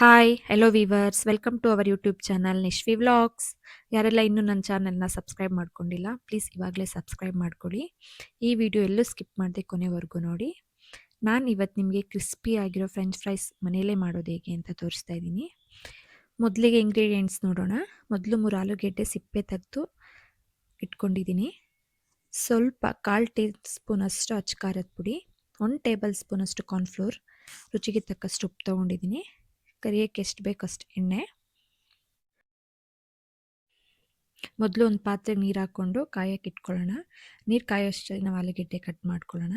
Hi hello viewers welcome to our YouTube channel Nishvi vlogs ಯಾರೆಲ್ಲ ಇನ್ನೂ ನನ್ನ ಚಾನಲ್ನ ಸಬ್ಸ್ಕ್ರೈಬ್ ಮಾಡ್ಕೊಂಡಿಲ್ಲ ಪ್ಲೀಸ್ ಇವಾಗಲೇ ಸಬ್ಸ್ಕ್ರೈಬ್ ಮಾಡ್ಕೊಳ್ಳಿ. ಈ ವಿಡಿಯೋ ಎಲ್ಲೂ ಸ್ಕಿಪ್ ಮಾಡಿದೆ ಕೊನೆವರೆಗೂ ನೋಡಿ. ನಾನು ಇವತ್ತು ನಿಮಗೆ ಕ್ರಿಸ್ಪಿ ಆಗಿರೋ ಫ್ರೆಂಚ್ ಫ್ರೈಸ್ ಮನೆಯಲ್ಲೇ ಮಾಡೋದು ಹೇಗೆ ಅಂತ ತೋರಿಸ್ತಾ ಇದ್ದೀನಿ. ಮೊದಲಿಗೆ ಇಂಗ್ರೀಡಿಯೆಂಟ್ಸ್ ನೋಡೋಣ. ಮೊದಲು ಮೂರು ಆಲೂಗೆಡ್ಡೆ ಸಿಪ್ಪೆ ತೆಗೆದು ಇಟ್ಕೊಂಡಿದ್ದೀನಿ. ಸ್ವಲ್ಪ ಕಾಲು ಟೀ ಸ್ಪೂನಷ್ಟು ಅಚ್ಚಕಾರದ ಪುಡಿ, ಒಂದು ಟೇಬಲ್ ಸ್ಪೂನಷ್ಟು ಕಾರ್ನ್ಫ್ಲೋರ್ ರುಚಿಗೆ ತಕ್ಕಷ್ಟು ಉಪ್ಪು ತೊಗೊಂಡಿದ್ದೀನಿ. ಕರಿಯೋಕ್ಕೆ ಎಷ್ಟು ಬೇಕಷ್ಟು ಎಣ್ಣೆ? ಮೊದಲು ಒಂದು ಪಾತ್ರೆಗೆ ನೀರು ಹಾಕ್ಕೊಂಡು ಕಾಯಕ್ಕೆ ಇಟ್ಕೊಳ್ಳೋಣ. ನೀರು ಕಾಯೋಷ್ಟು ನಾವು ಆಲೂಗೆಡ್ಡೆ ಕಟ್ ಮಾಡ್ಕೊಳ್ಳೋಣ.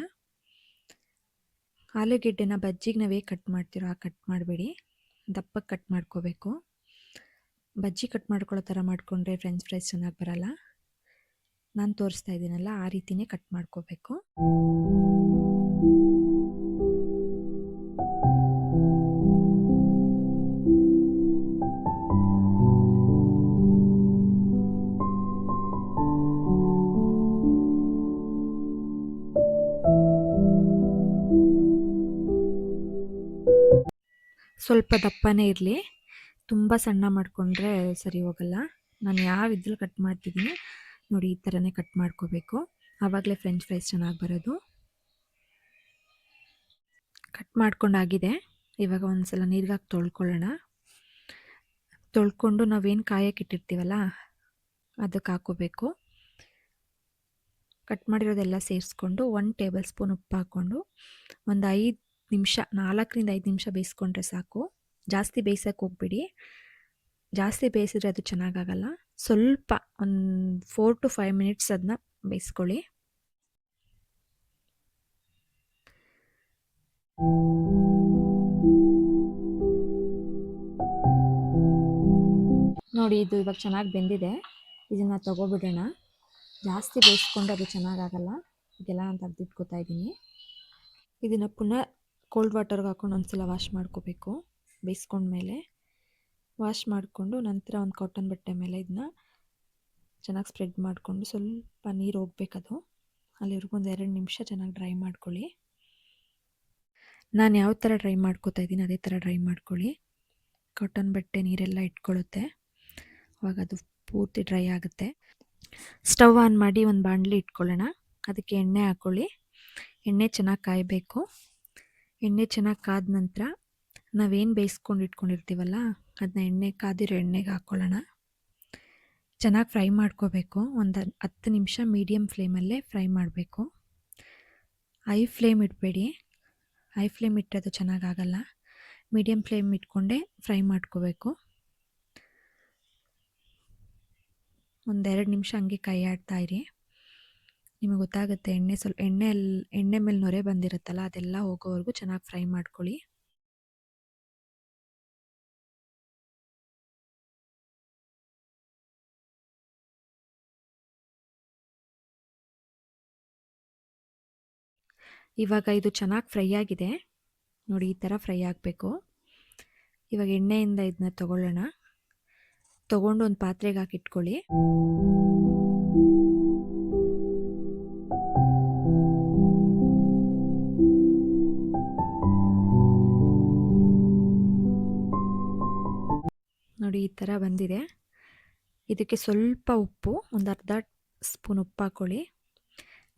ಆಲೂಗೆಡ್ಡೆನ ಬಜ್ಜಿಗೆ ನಾವೇ ಕಟ್ ಮಾಡ್ತೀರೋ ಆ ಕಟ್ ಮಾಡಬೇಡಿ. ದಪ್ಪಕ್ಕೆ ಕಟ್ ಮಾಡ್ಕೋಬೇಕು. ಬಜ್ಜಿ ಕಟ್ ಮಾಡ್ಕೊಳ್ಳೋ ಥರ ಮಾಡಿಕೊಂಡ್ರೆ ಫ್ರೆಂಚ್ ಫ್ರೈಸ್ ಚೆನ್ನಾಗಿ ಬರಲ್ಲ. ನಾನು ತೋರಿಸ್ತಾ ಇದ್ದೀನಲ್ಲ, ಆ ರೀತಿನೇ ಕಟ್ ಮಾಡ್ಕೋಬೇಕು. ಸ್ವಲ್ಪ ದಪ್ಪನೇ ಇರಲಿ. ತುಂಬ ಸಣ್ಣ ಮಾಡಿಕೊಂಡ್ರೆ ಸರಿ ಹೋಗಲ್ಲ. ನಾನು ಯಾವ ಇದ್ರಲ್ಲಿ ಕಟ್ ಮಾಡ್ತಿದ್ದೀನಿ ನೋಡಿ ಈ ಥರನೇ ಕಟ್ ಮಾಡ್ಕೋಬೇಕು. ಆವಾಗಲೇ ಫ್ರೆಂಚ್ ಫ್ರೈಸ್ ಚೆನ್ನಾಗಿ ಬರೋದು. ಕಟ್ ಮಾಡ್ಕೊಂಡಾಗಿದೆ. ಇವಾಗ ಒಂದು ಸಲ ನೀರಿಗಾಗಿ ತೊಳ್ಕೊಳ್ಳೋಣ. ತೊಳ್ಕೊಂಡು ನಾವೇನು ಕಾಯಕ್ಕೆ ಇಟ್ಟಿರ್ತೀವಲ್ಲ ಅದಕ್ಕೆ ಹಾಕೋಬೇಕು. ಕಟ್ ಮಾಡಿರೋದೆಲ್ಲ ಸೇರಿಸ್ಕೊಂಡು ಒನ್ ಟೇಬಲ್ ಸ್ಪೂನ್ ಉಪ್ಪು ಹಾಕ್ಕೊಂಡು ಒಂದು ಐದು ನಿಮಿಷ, ನಾಲ್ಕರಿಂದ ಐದು ನಿಮಿಷ ಬೇಯಿಸ್ಕೊಂಡ್ರೆ ಸಾಕು. ಜಾಸ್ತಿ ಬೇಯಿಸೋಕೆ ಹೋಗ್ಬಿಡಿ. ಜಾಸ್ತಿ ಬೇಯಿಸಿದ್ರೆ ಅದು ಚೆನ್ನಾಗಾಗಲ್ಲ. ಸ್ವಲ್ಪ ಒಂದು ಫೋರ್ ಟು ಫೈವ್ ಮಿನಿಟ್ಸ್ ಅದನ್ನ ಬೇಯಿಸ್ಕೊಳ್ಳಿ. ನೋಡಿ, ಇದು ಇವಾಗ ಚೆನ್ನಾಗಿ ಬೆಂದಿದೆ. ಇದನ್ನು ತಗೋಬಿಡೋಣ. ಜಾಸ್ತಿ ಬೇಯಿಸ್ಕೊಂಡು ಅದು ಚೆನ್ನಾಗಾಗಲ್ಲ. ಇದೆಲ್ಲ ನಾನು ತೆಗೆದಿಟ್ಕೋತಾ ಇದ್ದೀನಿ. ಇದನ್ನು ಪುನಃ ಕೋಲ್ಡ್ ವಾಟರ್ಗೆ ಹಾಕ್ಕೊಂಡು ಒಂದ್ಸಲ ವಾಶ್ ಮಾಡ್ಕೋಬೇಕು. ಬೇಯಿಸ್ಕೊಂಡ್ಮೇಲೆ ವಾಶ್ ಮಾಡಿಕೊಂಡು ನಂತರ ಒಂದು ಕಾಟನ್ ಬಟ್ಟೆ ಮೇಲೆ ಇದನ್ನ ಚೆನ್ನಾಗಿ ಸ್ಪ್ರೆಡ್ ಮಾಡಿಕೊಂಡು ಸ್ವಲ್ಪ ನೀರು ಹೋಗ್ಬೇಕದು. ಅಲ್ಲಿವರೆಗೂ ಒಂದು ಎರಡು ನಿಮಿಷ ಚೆನ್ನಾಗಿ ಡ್ರೈ ಮಾಡ್ಕೊಳ್ಳಿ. ನಾನು ಯಾವ ಥರ ಡ್ರೈ ಮಾಡ್ಕೋತಾ ಇದ್ದೀನಿ ಅದೇ ಥರ ಡ್ರೈ ಮಾಡ್ಕೊಳ್ಳಿ. ಕಾಟನ್ ಬಟ್ಟೆ ನೀರೆಲ್ಲ ಇಟ್ಕೊಳ್ಳುತ್ತೆ ಅವಾಗ ಅದು ಪೂರ್ತಿ ಡ್ರೈ ಆಗುತ್ತೆ. ಸ್ಟವ್ ಆನ್ ಮಾಡಿ ಒಂದು ಬಾಣಲಿ ಇಟ್ಕೊಳ್ಳೋಣ. ಅದಕ್ಕೆ ಎಣ್ಣೆ ಹಾಕ್ಕೊಳ್ಳಿ ಎಣ್ಣೆ ಚೆನ್ನಾಗಿ ಕಾಯಬೇಕು. ಎಣ್ಣೆ ಚೆನ್ನಾಗಿ ಕಾದ ನಂತರ ನಾವೇನು ಬೇಯಿಸ್ಕೊಂಡು ಇಟ್ಕೊಂಡಿರ್ತೀವಲ್ಲ ಅದನ್ನ ಎಣ್ಣೆ ಕಾದಿರೋ ಎಣ್ಣೆಗೆ ಹಾಕ್ಕೊಳ್ಳೋಣ ಚೆನ್ನಾಗಿ ಫ್ರೈ ಮಾಡ್ಕೋಬೇಕು. ಒಂದು ಹತ್ತು ನಿಮಿಷ ಮೀಡಿಯಮ್ ಫ್ಲೇಮಲ್ಲೇ ಫ್ರೈ ಮಾಡಬೇಕು. ಐ ಫ್ಲೇಮ್ ಇಡಬೇಡಿ. ಐ ಫ್ಲೇಮ್ ಇಟ್ಟರೆ ಅದು ಚೆನ್ನಾಗಾಗಲ್ಲ ಮೀಡಿಯಮ್ ಫ್ಲೇಮ್ ಇಟ್ಕೊಂಡೇ ಫ್ರೈ ಮಾಡ್ಕೋಬೇಕು. ಒಂದೆರಡು ನಿಮಿಷ ಹಂಗೆ ಕೈ ಆಡ್ತಾಯಿರಿ ನಿಮಗೆ ಗೊತ್ತಾಗುತ್ತೆ ಎಣ್ಣೆ ಸ್ವಲ್ಪ ಎಣ್ಣೆ ಎಣ್ಣೆ ಮೇಲೆ ನೊರೆ ಬಂದಿರುತ್ತಲ್ಲ, ಅದೆಲ್ಲ ಹೋಗೋವರೆಗೂ ಚೆನ್ನಾಗಿ ಫ್ರೈ ಮಾಡ್ಕೊಳ್ಳಿ. ಇವಾಗ ಇದು ಚೆನ್ನಾಗಿ ಫ್ರೈ ಆಗಿದೆ. ನೋಡಿ, ಈ ಥರ ಫ್ರೈ ಆಗಬೇಕು. ಇವಾಗ ಎಣ್ಣೆಯಿಂದ ಇದನ್ನ ತಗೊಳ್ಳೋಣ. ತಗೊಂಡು ಒಂದು ಪಾತ್ರೆಗೆ ಹಾಕಿಟ್ಕೊಳ್ಳಿ. ಥರ ಬಂದಿದೆ. ಇದಕ್ಕೆ ಸ್ವಲ್ಪ ಉಪ್ಪು, ಒಂದು ಅರ್ಧ ಸ್ಪೂನ್ ಉಪ್ಪು ಹಾಕ್ಕೊಳ್ಳಿ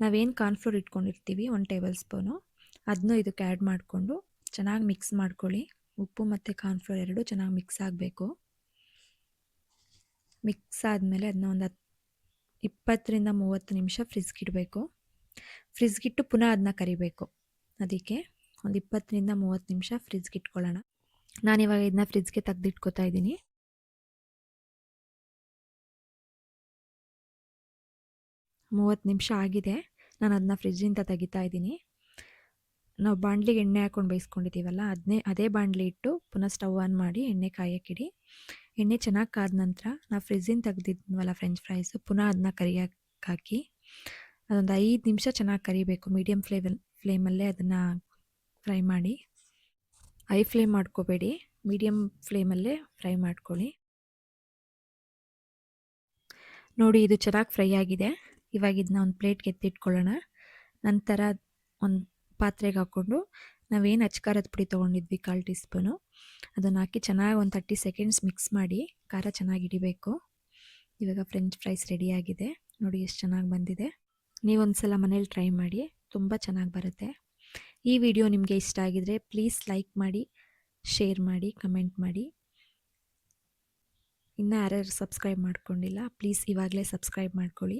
ನಾವೇನು ಕಾರ್ನ್ಫ್ಲೋರ್ ಇಟ್ಕೊಂಡಿರ್ತೀವಿ, ಒಂದು ಟೇಬಲ್ ಸ್ಪೂನು. ಅದನ್ನೂ ಇದಕ್ಕೆ ಆ್ಯಡ್ ಮಾಡಿಕೊಂಡು ಚೆನ್ನಾಗಿ ಮಿಕ್ಸ್ ಮಾಡ್ಕೊಳ್ಳಿ. ಉಪ್ಪು ಮತ್ತು ಕಾರ್ನ್ಫ್ಲೋರ್ ಎರಡು ಚೆನ್ನಾಗಿ ಮಿಕ್ಸ್ ಆಗಬೇಕು. ಮಿಕ್ಸ್ ಆದಮೇಲೆ ಅದನ್ನ ಒಂದು ಹತ್ತು ಇಪ್ಪತ್ತರಿಂದ ಮೂವತ್ತು ನಿಮಿಷ ಫ್ರಿಜ್ಗಿಡಬೇಕು ಫ್ರಿಜ್ಗಿಟ್ಟು ಪುನಃ ಅದನ್ನ ಕರಿಬೇಕು. ಅದಕ್ಕೆ ಒಂದು ಇಪ್ಪತ್ತರಿಂದ ಮೂವತ್ತು ನಿಮಿಷ ಫ್ರಿಜ್ಗೆ ಇಟ್ಕೊಳ್ಳೋಣ. ನಾನಿವಾಗ ಇದನ್ನ ಫ್ರಿಜ್ಗೆ ತೆಗೆದಿಟ್ಕೋತಾ ಇದ್ದೀನಿ. ಮೂವತ್ತು ನಿಮಿಷ ಆಗಿದೆ. ನಾನು ಅದನ್ನ ಫ್ರಿಜ್ಜಿಂದ ತೆಗಿತಾ ಇದ್ದೀನಿ. ನಾವು ಬಾಣಲಿಗೆ ಎಣ್ಣೆ ಹಾಕ್ಕೊಂಡು ಬೇಯಿಸ್ಕೊಂಡಿದ್ದೀವಲ್ಲ ಅದನ್ನೇ ಅದೇ ಬಾಣಲಿ ಇಟ್ಟು ಪುನಃ ಸ್ಟವ್ ಆನ್ ಮಾಡಿ ಎಣ್ಣೆ ಕಾಯಕ್ಕಿಡಿ. ಎಣ್ಣೆ ಚೆನ್ನಾಗಿ ಕಾದ ನಂತರ ನಾವು ಫ್ರಿಜ್ಜಿಂದ ತೆಗೆದಿದ್ವಲ್ಲ ಫ್ರೆಂಚ್ ಫ್ರೈಸು, ಪುನಃ ಅದನ್ನ ಕರಿಯಕ್ಕೆ ಹಾಕಿ, ಅದೊಂದು ಐದು ನಿಮಿಷ ಚೆನ್ನಾಗಿ ಕರಿಬೇಕು. ಮೀಡಿಯಮ್ ಫ್ಲೇವಲ್ ಫ್ಲೇಮಲ್ಲೇ ಅದನ್ನು ಫ್ರೈ ಮಾಡಿ. ಐ ಫ್ಲೇಮ್ ಮಾಡ್ಕೋಬೇಡಿ. ಮೀಡಿಯಮ್ ಫ್ಲೇಮಲ್ಲೇ ಫ್ರೈ ಮಾಡ್ಕೊಳ್ಳಿ. ನೋಡಿ ಇದು ಚೆನ್ನಾಗಿ ಫ್ರೈ ಆಗಿದೆ. ಇವಾಗ ಇದನ್ನ ಒಂದು ಪ್ಲೇಟ್ಗೆ ಎತ್ತಿಟ್ಕೊಳ್ಳೋಣ ನಂತರ ಒಂದು ಪಾತ್ರೆಗೆ ಹಾಕ್ಕೊಂಡು ನಾವೇನು ಅಚ್ಕಾರದ ಪುಡಿ ತೊಗೊಂಡಿದ್ವಿ ಕಾಲು ಟೀ ಸ್ಪೂನು ಅದನ್ನು ಹಾಕಿ ಚೆನ್ನಾಗಿ ಒಂದು ತರ್ಟಿ ಸೆಕೆಂಡ್ಸ್ ಮಿಕ್ಸ್ ಮಾಡಿ ಖಾರ ಚೆನ್ನಾಗಿ ಹಿಡಿಬೇಕು. ಇವಾಗ ಫ್ರೆಂಚ್ ಫ್ರೈಸ್ ರೆಡಿಯಾಗಿದೆ ನೋಡಿ ಎಷ್ಟು ಚೆನ್ನಾಗಿ ಬಂದಿದೆ. ನೀವೊಂದು ಸಲ ಮನೇಲಿ ಟ್ರೈ ಮಾಡಿ, ತುಂಬ ಚೆನ್ನಾಗಿ ಬರುತ್ತೆ. ಈ ವಿಡಿಯೋ ನಿಮಗೆ ಇಷ್ಟ ಆಗಿದರೆ ಪ್ಲೀಸ್ ಲೈಕ್ ಮಾಡಿ ಶೇರ್ ಮಾಡಿ ಕಮೆಂಟ್ ಮಾಡಿ. ಇನ್ನೂ ಯಾರ್ಯಾರು ಸಬ್ಸ್ಕ್ರೈಬ್ ಮಾಡ್ಕೊಂಡಿಲ್ಲ ಪ್ಲೀಸ್ ಇವಾಗಲೇ ಸಬ್ಸ್ಕ್ರೈಬ್ ಮಾಡ್ಕೊಳ್ಳಿ.